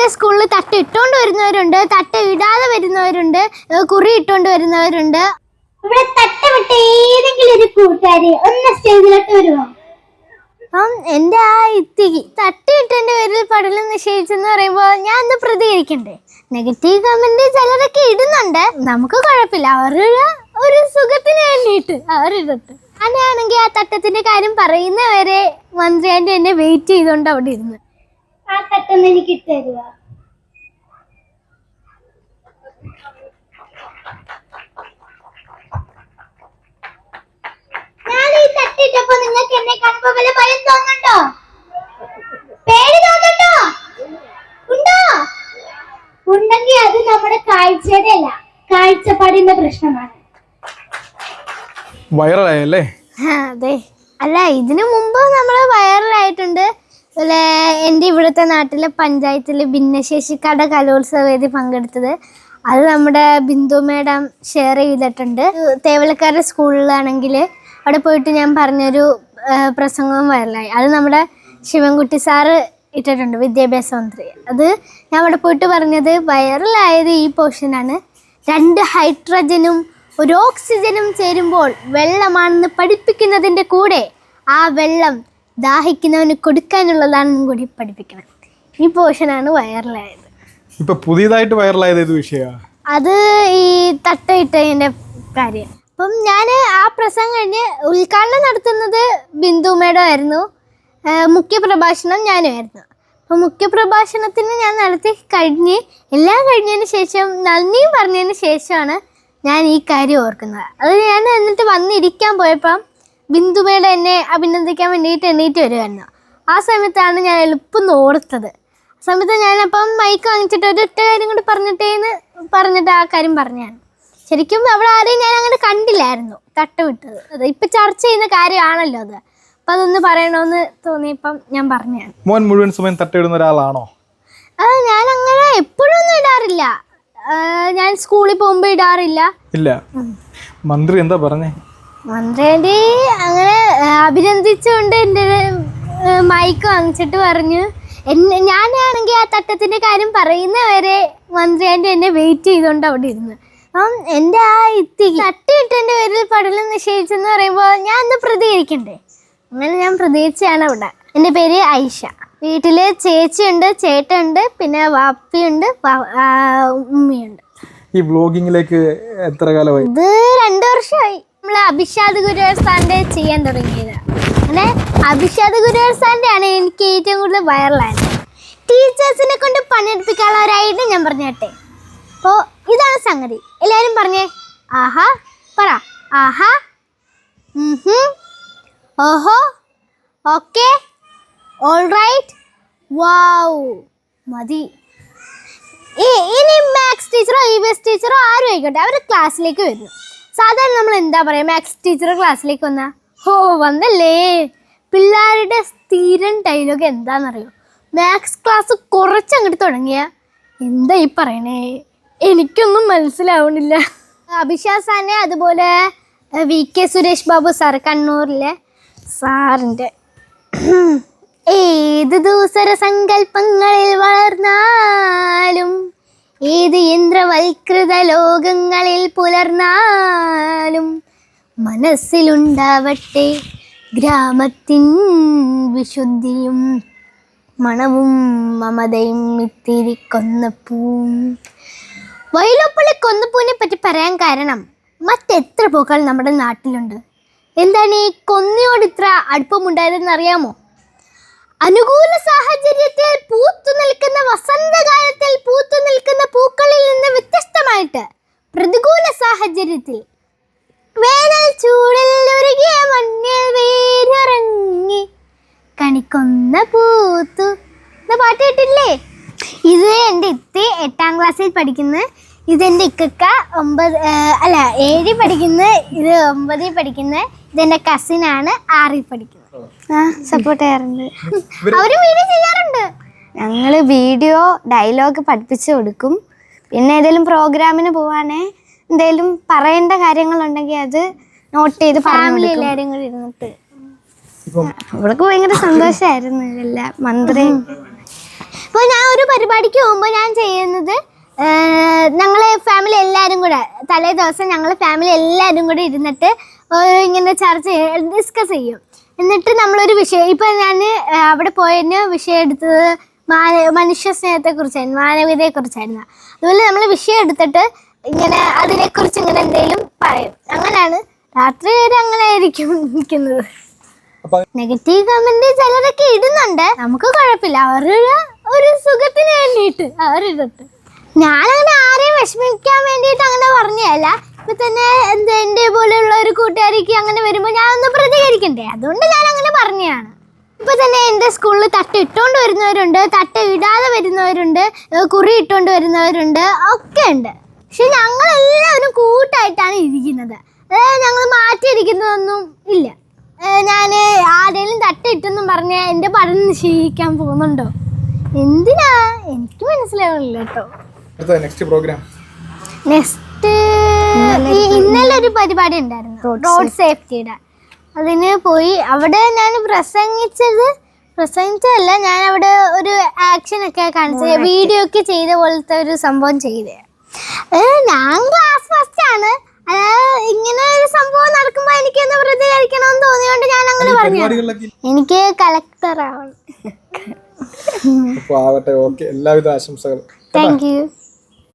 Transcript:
എന്റെ സ്കൂളിൽ തട്ട് ഇട്ടുകൊണ്ട് വരുന്നവരുണ്ട് തട്ട് ഇടാതെ വരുന്നവരുണ്ട് കുറി ഇട്ടുകൊണ്ട് വരുന്നവരുണ്ട്. ഇവിടെ തട്ടമിട്ട ഏതെങ്കിലും ഒരു കൂട്ടുകാരി ഒന്ന് സ്റ്റേജിലോട്ട് വരുമോ അപ്പം എന്റെ ആ ഇത്തിക്ക് പേരിൽ പഠനം നിഷേധിച്ചെന്ന് പറയുമ്പോൾ ഞാൻ ഒന്ന് പ്രതികരിക്കണ്ടേ? നെഗറ്റീവ് കമന്റ് ചിലരൊക്കെ ഇടുന്നുണ്ട്. നമുക്ക് കുഴപ്പമില്ല. അവരുടെ ഒരു സുഖത്തിന് വേണ്ടിയിട്ട് അവരിടട്ട് അങ്ങനെയാണെങ്കിൽ ആ തട്ടത്തിന്റെ കാര്യം പറയുന്നവരെ മന്ത്രിയാന്റെ എന്നെ വെയിറ്റ് ചെയ്തുകൊണ്ട് അവിടെ ഇരുന്ന്. ആ തട്ടൊന്ന് എനിക്ക് ഇട്ട് ഞാൻ ഈ തട്ടിട്ടപ്പോ നിങ്ങൾക്ക് എന്നെ കാണുമ്പോ വല്ല ഭയം തോന്നുന്നുണ്ടോ? പേടി തോന്നുന്നുണ്ടോ? ഉണ്ടോ? ഉണ്ടെങ്കിൽ അത് നമ്മുടെ കാഴ്ചയുടെ അല്ല കാഴ്ചപ്പാടിന്റെ പ്രശ്നമാണ്. വൈറലായല്ലേ? ആ, അതെ. അല്ല ഇതിനു മുമ്പ് നമ്മൾ വൈറലായിട്ടുണ്ട്. അതുപോലെ എന്റെ ഇവിടുത്തെ നാട്ടിലെ പഞ്ചായത്തിലെ ഭിന്നശേഷിക്കാരുടെ കലോത്സവ വേദി പങ്കെടുത്തത് അത് നമ്മുടെ ബിന്ദു മേഡം ഷെയർ ചെയ്തിട്ടുണ്ട്. തേവലക്കാരുടെ സ്കൂളിലാണെങ്കിൽ അവിടെ പോയിട്ട് ഞാൻ പറഞ്ഞൊരു പ്രസംഗവും വൈറലായി. അത് നമ്മുടെ ശിവൻകുട്ടി സാറ് ഇട്ടിട്ടുണ്ട് വിദ്യാഭ്യാസ മന്ത്രി. അത് ഞാൻ അവിടെ പോയിട്ട് പറഞ്ഞത് വൈറലായത് ഈ പോർഷനാണ് രണ്ട് ഹൈഡ്രജനും ഒരു ഓക്സിജനും ചേരുമ്പോൾ വെള്ളമാണെന്ന് പഠിപ്പിക്കുന്നതിന്റെ കൂടെ ആ വെള്ളം ദാഹിക്കുന്നവന് കൊടുക്കാനുള്ളതാണെന്നും കൂടി പഠിപ്പിക്കണം. ഈ പോർഷനാണ് വൈറലായത്. ഇപ്പൊ പുതിയതായിട്ട് വൈറലായത് ഏത് വിഷയമാണ് അത് ഈ തട്ടയിട്ടതിന്റെ കാര്യം. അപ്പം ഞാൻ ആ പ്രസംഗം കഴിഞ്ഞ് ഉദ്ഘാടനം നടത്തുന്നത് ബിന്ദു മേഡം ആയിരുന്നു. മുഖ്യപ്രഭാഷണം മുഖ്യ പ്രഭാഷണം ഞാനുമായിരുന്നു അപ്പോൾ മുഖ്യപ്രഭാഷണത്തിന് ഞാൻ നടത്തി കഴിഞ്ഞ് എല്ലാം കഴിഞ്ഞതിന് ശേഷം നന്ദിയും പറഞ്ഞതിന് ശേഷമാണ് ഞാൻ ഈ കാര്യം ഓർക്കുന്നത്. അത് ഞാൻ എന്നിട്ട് വന്നിരിക്കാൻ പോയപ്പം ബിന്ദു മേഡം എന്നെ അഭിനന്ദിക്കാൻ വേണ്ടിയിട്ട് എണീറ്റ് വരുമായിരുന്നു ആ സമയത്താണ് ഞാൻ എളുപ്പം ഓർത്തത്. ആ സമയത്ത് ഞാനപ്പം മൈക്ക് വാങ്ങിച്ചിട്ട് ഒരു ഒറ്റ കാര്യം കൂടി പറഞ്ഞിട്ടേന്ന് പറഞ്ഞിട്ട് ആ കാര്യം പറഞ്ഞാണ്. ശരിക്കും അവിടെ ആരെയും ഞാൻ അങ്ങനെ കണ്ടില്ലായിരുന്നു തട്ട് വിട്ടത് അത് ഇപ്പം ചർച്ച ചെയ്യുന്ന കാര്യമാണല്ലോ അത്. അപ്പം അതൊന്ന് പറയണമെന്ന് തോന്നിയപ്പം ഞാൻ പറഞ്ഞാണ്. മോൻ മുഴുവൻ സമയം തട്ടയിടുന്ന ഒരാളാണോ? അത് ഞാൻ അങ്ങനെ എപ്പോഴും ഒന്നും ഇടാറില്ല ഞാൻ സ്കൂളിൽ പോകുമ്പോൾ ഇടാറില്ല. ഇല്ല. മന്ത്രി എന്താ പറഞ്ഞേ? മന്ത്രി അങ്ങനെ അഭിനന്ദിച്ചുകൊണ്ട് എന്റെ മൈക്ക് വാങ്ങിച്ചിട്ട് പറഞ്ഞു. എന്നെ ഞാനാണെങ്കിൽ ആ തട്ടത്തിന്റെ കാര്യം പറയുന്നവരെ മന്ത്രിയാന്റെ എന്നെ വെയിറ്റ് ചെയ്തുകൊണ്ട് അവിടെ ഇരുന്നു. അപ്പം എന്റെ ആ ഇത്തി തട്ടിയിട്ടെന്റെ പേരിൽ പടലം നിഷേധിച്ചെന്ന് പറയുമ്പോൾ ഞാൻ ഒന്ന് പ്രതികരിക്കണ്ടേ? അങ്ങനെ ഞാൻ പ്രതികരിച്ചാണ് അവിടെ. എന്റെ പേര് ഐഷ. വീട്ടിൽ ചേച്ചിയുണ്ട് ചേട്ടനുണ്ട് പിന്നെ വാപ്പിയുണ്ട് ഉമ്മയുണ്ട്. ഈ ബ്ലോഗിങ്ങിലേക്ക് എത്ര കാലമായി? ഇത് രണ്ടു വർഷമായി. നമ്മൾ അഭിഷാദ് ഗുരുവർ സാറിന്റെ ചെയ്യാൻ തുടങ്ങിയത്. അങ്ങനെ അഭിഷാദ് ഗുരുവർ സാറിന്റെ ആണ് എനിക്ക് ഏറ്റവും കൂടുതൽ വൈറലായത് ടീച്ചേഴ്സിനെ കൊണ്ട് പണിയെടുപ്പിക്കാനുള്ള ഒരു ഐഡിയ ഞാൻ പറഞ്ഞേട്ടെ അപ്പോൾ ഇതാണ് സംഗതി. എല്ലാവരും പറഞ്ഞേ? ആഹാ പറ. ആഹാ. ഓഹോ ഓക്കെ ഓൾ റൈറ്റ് വാവ് മതി. ഇനി മാത്സ് ടീച്ചറോ ഇ വി എസ് ടീച്ചറോ ആരും ആയിക്കോട്ടെ അവർ ക്ലാസ്സിലേക്ക് വരുന്നു. സാധാരണ നമ്മൾ എന്താ പറയുക മാത്സ് ടീച്ചർ ക്ലാസ്സിലേക്ക് വന്നാ ഹോ വന്നല്ലേ? പിള്ളേരുടെ സ്ഥിരം ഡയലോഗ് എന്താണെന്നറിയോ മാത്സ് ക്ലാസ് കുറച്ച് അങ്ങോട്ട് തുടങ്ങിയ എന്താ ഈ പറയണേ? എനിക്കൊന്നും മനസ്സിലാവണില്ല. അഭിഷാസാനെ അതുപോലെ V K Suresh Babu sir കണ്ണൂരിലെ സാറിന്റെ ഏത് ദൂസര സങ്കല്പങ്ങളിൽ വളർന്നാലും ഏത് യന്ത്രവൽകൃത ലോകങ്ങളിൽ പുലർന്നാലും മനസ്സിലുണ്ടാവട്ടെ ഗ്രാമത്തിൻ വിശുദ്ധിയും മണവും മമതയും ഇത്തിരി കൊന്നപ്പൂവും വയലോപ്പള്ളി കൊന്നപ്പൂവിനെ പറ്റി പറയാൻ കാരണം മറ്റെത്ര പൂക്കൾ നമ്മുടെ നാട്ടിലുണ്ട്? എന്താണ് ഈ കൊന്നയോട് ഇത്ര അടുപ്പമുണ്ടായതെന്ന് അറിയാമോ അനുകൂല സാഹചര്യത്തിൽ പൂത്തു നിൽക്കുന്ന വസന്തകാലത്തിൽ പൂത്തു നിൽക്കുന്ന പൂക്കളിൽ നിന്ന് വ്യത്യസ്തമായിട്ട് പ്രതികൂല സാഹചര്യത്തിൽ വേനൽ ചൂടിൽ ഉരുകിയ മണ്ണിൽ വേരിറങ്ങി കണിക്കൊന്ന പൂത്തു. എന്ന പാട്ട് കേട്ടില്ലേ ഇത് എന്റെ ഇത്തി എട്ടാം ക്ലാസ്സിൽ പഠിക്കുന്ന. ഇതെന്റെ ഇക്കക്ക ഒമ്പത് അല്ല ഏഴിൽ പഠിക്കുന്ന. ഇത് ഒമ്പതിൽ പഠിക്കുന്ന. ഇതെന്റെ കസിനാണ് ആറിൽ പഠിക്കുന്നത് ആ സപ്പോർട്ട് ചെയ്യാറുണ്ട്. അവർ വീഡിയോ ചെയ്യാറുണ്ട്. ഞങ്ങൾ വീഡിയോ ഡയലോഗ് പഠിപ്പിച്ചു കൊടുക്കും. പിന്നെ ഏതെങ്കിലും പ്രോഗ്രാമിന് പോവാണേ എന്തെങ്കിലും പറയേണ്ട കാര്യങ്ങളുണ്ടെങ്കിൽ അത് നോട്ട് ചെയ്ത് ഫാമിലി എല്ലാവരും കൂടി ഇരുന്നിട്ട്. അവൾക്ക് ഭയങ്കര സന്തോഷമായിരുന്നു ഇതെല്ലാം. മന്ത്രി. ഇപ്പൊ അപ്പോൾ ഞാൻ ഒരു പരിപാടിക്ക് പോകുമ്പോൾ ഞാൻ ചെയ്യുന്നത് ഞങ്ങൾ ഫാമിലി എല്ലാവരും കൂടെ തലേ ദിവസം ഞങ്ങൾ ഫാമിലി എല്ലാവരും കൂടെ ഇരുന്നിട്ട് ഇങ്ങനെ ചർച്ച ചെയ്യും ഡിസ്കസ് ചെയ്യും. എന്നിട്ട് നമ്മളൊരു വിഷയം ഇപ്പം ഞാൻ അവിടെ പോയതിന് വിഷയം എടുത്തത് മാന മനുഷ്യ സ്നേഹത്തെക്കുറിച്ചായിരുന്നു മാനവികതയെക്കുറിച്ചായിരുന്നു അതുപോലെ നമ്മൾ വിഷയം എടുത്തിട്ട് ഇങ്ങനെ അതിനെക്കുറിച്ച് ഇങ്ങനെ എന്തെങ്കിലും പറയും. അങ്ങനെയാണ് രാത്രി വരെ അങ്ങനെ ആയിരിക്കും നിൽക്കുന്നത് നെഗറ്റീവ് കമന്റ് ചിലരൊക്കെ ഇടുന്നുണ്ട്. നമുക്ക് കുഴപ്പമില്ല. അവരുടെ ഒരു സുഖത്തിന് വേണ്ടിയിട്ട് അവരിടട്ട് ഞാനങ്ങനെ ആരെയും വിഷമിക്കാൻ വേണ്ടിയിട്ട് അങ്ങനെ പറഞ്ഞതല്ല. ഇപ്പൊ തന്നെ എന്താ എന്റെ പോലെയുള്ള ഒരു കൂട്ടുകാരിക്ക് അങ്ങനെ വരുമ്പോൾ ഞാൻ ഒന്ന് പ്രതികരിക്കണ്ടേ? അതുകൊണ്ട് ഞാൻ അങ്ങനെ പറഞ്ഞതാണ്. ഇപ്പൊ തന്നെ എന്റെ സ്കൂളിൽ തട്ട് ഇട്ടുകൊണ്ട് വരുന്നവരുണ്ട് തട്ട് ഇടാതെ വരുന്നവരുണ്ട് കുറി ഇട്ടുകൊണ്ട് വരുന്നവരുണ്ട് ഒക്കെ ഉണ്ട്. പക്ഷെ ഞങ്ങളെല്ലാവരും കൂട്ടായിട്ടാണ് ഇരിക്കുന്നത്. അതായത് ഞങ്ങൾ മാറ്റിയിരിക്കുന്നതൊന്നും ഇല്ല. ഞാൻ ആരെങ്കിലും തട്ടിട്ടെന്നും പറഞ്ഞ് എന്റെ പഠനം നിശ്ചയിക്കാൻ പോകുന്നുണ്ടോ? എന്തിനാ? എനിക്ക് മനസ്സിലാവില്ല കേട്ടോ. അടുത്ത നെക്സ്റ്റ് പ്രോഗ്രാം നെക്സ്റ്റ് ഇന്നലെ ഒരു പരിപാടി ഉണ്ടായിരുന്നു. റോഡ് സേഫ്റ്റിയുടെ അതിന് പോയി അവിടെ ഞാൻ പ്രസംഗിച്ചത് പ്രസംഗിച്ചതല്ല ഞാൻ അവിടെ ഒരു ആക്ഷൻ ഒക്കെ കാണിച്ചത് വീഡിയോ ഒക്കെ ചെയ്ത പോലത്തെ ഒരു സംഭവം ചെയ്ത്. ഞാൻ ക്ലാസ് ഫസ്റ്റ് ആണ്. അതായത് ഇങ്ങനെ ഒരു സംഭവം നടക്കുമ്പോൾ എനിക്ക് ഒന്ന് പ്രതികരിക്കണമെന്ന് തോന്നിയോണ്ട് ഞാൻ അങ്ങനെ പറഞ്ഞു എനിക്ക് കളക്ടർ ആവണം. എല്ലാവിധ ആശംസകളും. Thank you